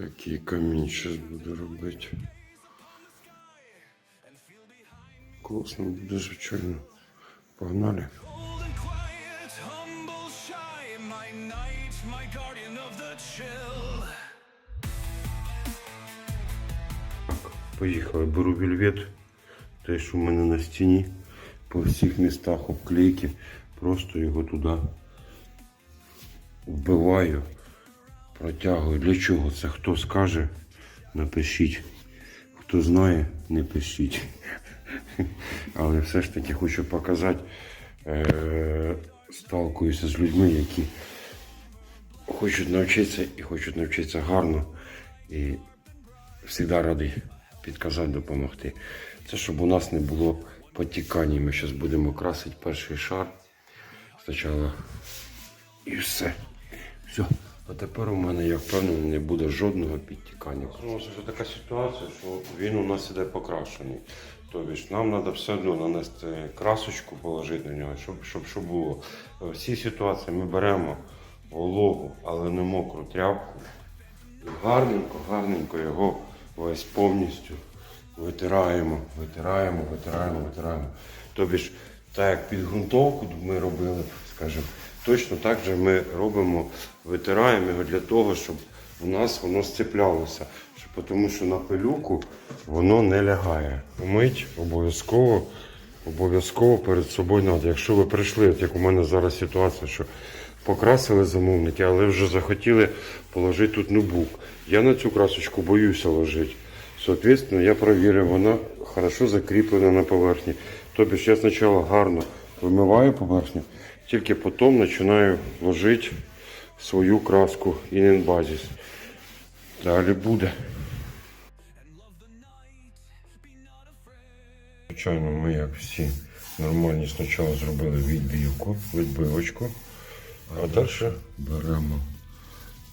Такий камінь зараз буду робити. Класно буде, звичайно. Погнали. Поїхали, беру вільвет. Те, що в мене на стіні по всіх містах обклейки. Просто його туди вбиваю, протягую. Для чого це? Хто скаже, напишіть. Хто знає, не пишіть. Але все ж таки хочу показати, е- сталкуюся з людьми, які хочуть навчитися і хочуть навчитися гарно. І завжди радий підказати, допомогти. Це щоб у нас не було потікань. Ми зараз будемо красити перший шар. Спочатку і все. Все. А тепер у мене, я впевнений, не буде жодного підтікання. Вже така ситуація, що він у нас іде покрашений. Тобто нам треба все одно нанести красочку, положити на нього, щоб, щоб, щоб було. В цій ситуації ми беремо вологу, але не мокру тряпку. І гарненько, гарненько його весь повністю витираємо, витираємо, витираємо, витираємо. Тобі ж, так як підґрунтовку ми робили, скажімо, точно так же ми робимо, витираємо його для того, щоб у нас воно сцеплялося. Тому що на пилюку воно не лягає. Мить обов'язково, обов'язково перед собою треба. Якщо ви прийшли, от як у мене зараз ситуація, що покрасили замовники, але вже захотіли положити тут нубук. Я на цю красочку боюся ложити. Соответственно, я проверю, вона хорошо закріплена на поверхні. Тобто я спочатку гарно вимиваю поверхню, тільки потім починаю ложити свою краску Іненбазіс. Далі буде. Звичайно, ми, як всі нормальні, спочатку зробили відбивку, відбивочку, а далі беремо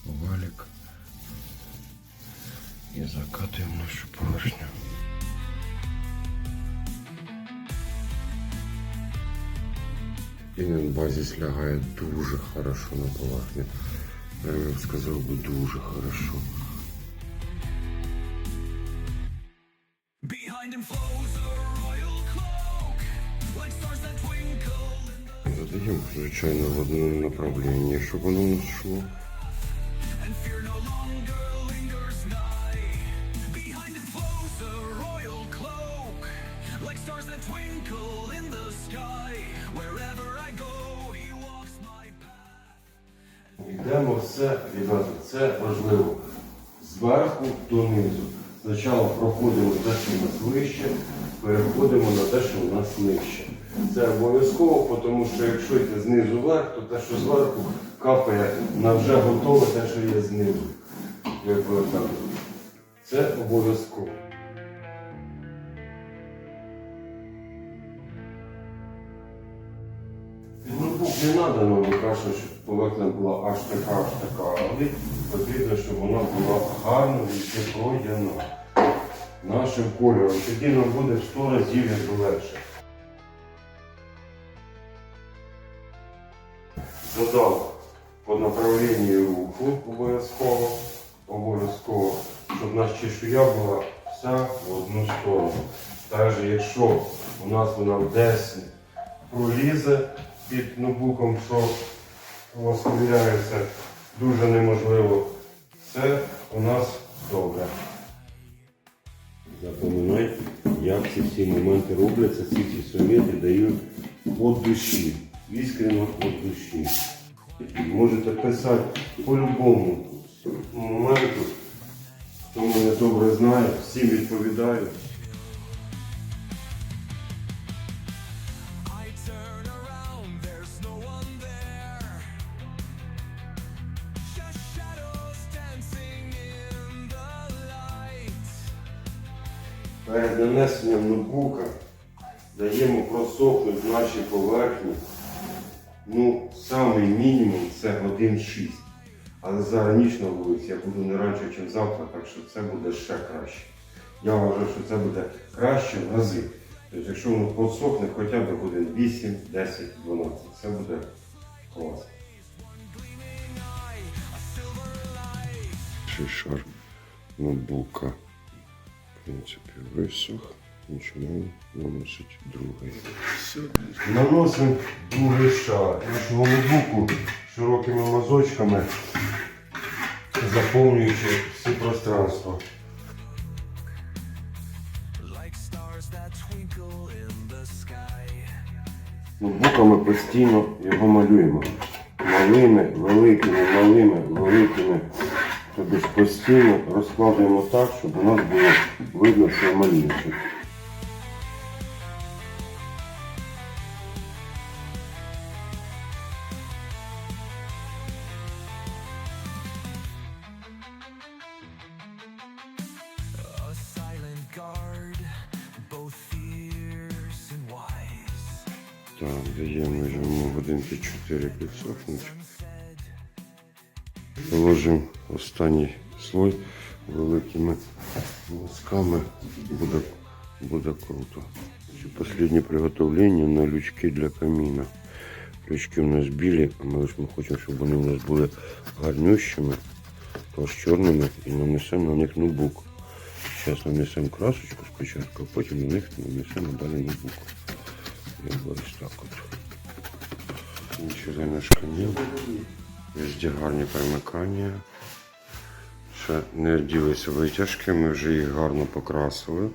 валік і закатуємо нашу поверхню. Іненбазіс лягає дуже хорошо на поверхню. Я б сказав би дуже хорошо. Задаємо, звичайно, в одному направленні, щоб воно не йшло. Path. Все, ребята, це важливо. Зверху донизу. Спочатку проходимо те, що у нас вище, переходимо на те, що у нас нижче. Це обов'язково, тому що якщо йти знизу вверх, то те, що зверху капає на вже готове те, що є знизу. Як так. Це обов'язково. Не треба нам краще, щоб поверхня була аж така, аж така, але потрібно, щоб вона була гарно і все пройдено нашим кольором. Тоді нам буде в 100 разів легше. Задав по направленню руху обов'язково, обов'язково, щоб наша чешуя була вся в одну сторону. Навіть якщо у нас вона десь пролізе під ноутбуком, що у вас виявляється дуже неможливо, це у нас добре. Запам'ятай, як ці всі моменти робляться, ці всі совєти дають від душі, іскрено від душі. Можете писати по-любому моменту, хто мене добре знає, всім відповідаю. Перед нанесенням ноутбука даємо просохнути наші поверхні. Ну, самий мінімум це годин 6. Але зараз ніч на я буду не раніше, ніж завтра, так що це буде ще краще. Я вважаю, що це буде краще в рази. Тобто, якщо воно просохне хоча б годин 8, 10, 12, це буде клас. Ший шар ноутбука. В принципі, висох. Починаємо наносити другий. Наносимо другий шар нашого ноутбуку широкими мазочками, заповнюючи все пространство. Ноутбуками постійно його малюємо. Малими, великими, малими, великими. Тобто постійно розкладуємо так, щоб у нас було видно, що wise. Так, даємо йому годинки 4 підсохнути. Положимо останній слой великими мазками. Буде, буде круто. Це останнє приготовлення на лючки для каміна. Лючки у нас білі, а ми ж ми хочемо, щоб вони у нас були гарнющими, тож чорними і нанесемо на них ноутбук. Зараз нанесемо красочку спочатку, а потім на них нанесемо далі ноутбук. Я ось так от. Нічого наш камін. Везде гарні перемикання. Ще не ділися витяжки, ми вже їх гарно покрасили.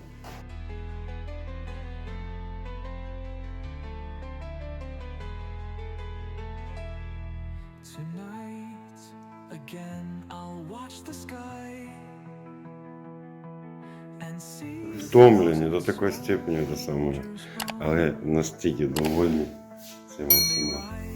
Втомлені до такої степені до самого. Але настільки довольні цим всіма.